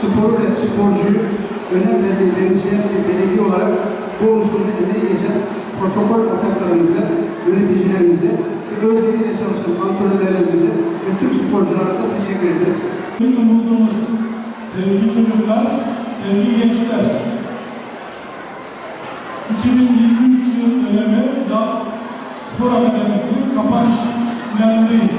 sporu ve sporcuyu önem vermeyi benimseyen bir belediye olarak bu oluşumda emeği geçen protokol ortaklarımıza, yöneticilerimize ve özveriyle çalışan antrenörlerimize ve tüm sporcularımıza teşekkür ederiz. Bizim umudumuz sevgili çocuklar, sevgili gençler. 2023 yıl dönemi yaz spor akademisinin kapanış planındayız.